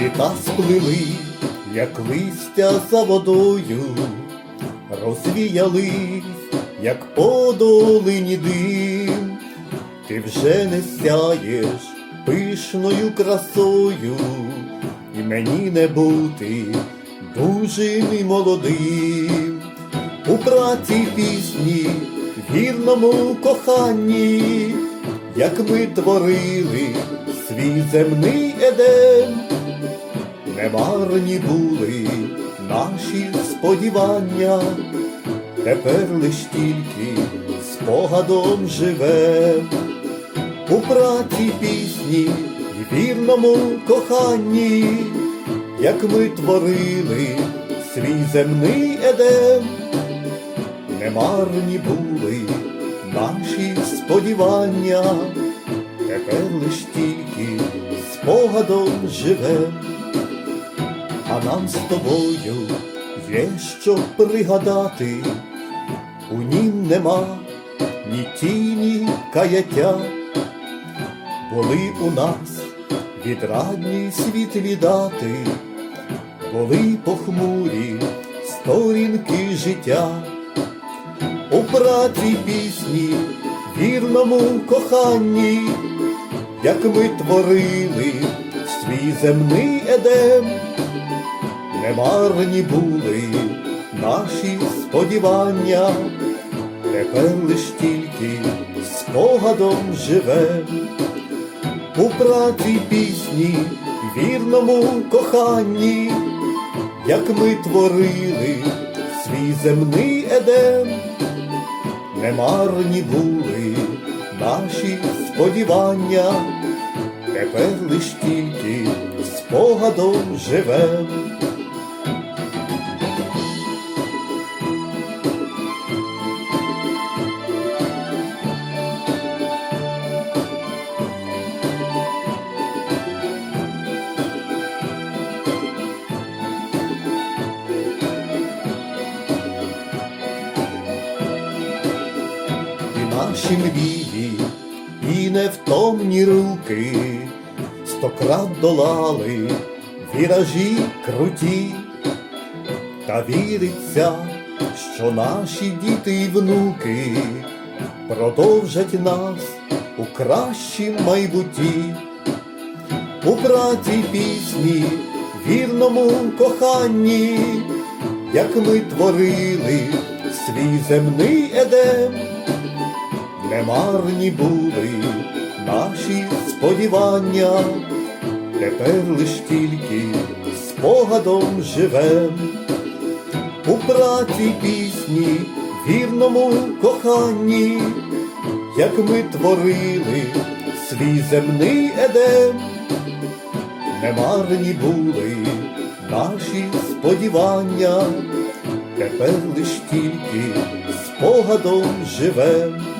Літа сплили, як листя за водою, розвіялись, як по долині дим, ти вже не сяєш пишною красою, і мені не бути дужим і молодим, у праці пісні, вірному коханні, як ми творили свій земний едем. Немарні були наші сподівання, тепер лиш тільки спогадом живе, у праці пісні і вірному коханні, як ми творили свій земний едем, немарні були наші сподівання, тепер лиш тільки спогадом живе а нам з тобою є що пригадати, у нім нема ні тіні каяття, були у нас відрадні світлі дати, були похмурі сторінки життя, у праці пісні, вірному коханні, як ми творили свій земний едем. Немарні були наші сподівання, тепер лиш тільки спогадом живе, у праці пісні, вірному коханні, як ми творили свій земний едем, немарні були наші сподівання, тепер лиш тільки спогадом живем. Наші мрії, і невтомні руки. Стократ долали віражі круті, та віриться, що наші діти й внуки продовжать нас у кращім майбутті, у праці пісні, вірному коханні, як ми творили свій земний едем, немарні були наші сподівання, тепер лиш тільки спогадом живем, у праці пісні, вірному коханні, як ми творили свій земний едем, немарні були наші сподівання, тепер лиш тільки спогадом живем.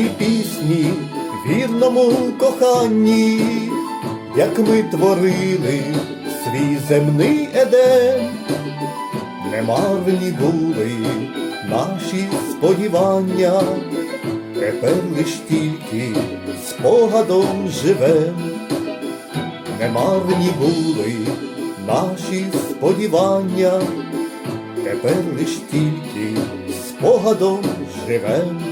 У пісні, вірному коханні, як ми творили свій земний едем, немарні були наші сподівання, тепер лиш тільки спогадом живем, немарні були наші сподівання, тепер лиш тільки спогадом живем.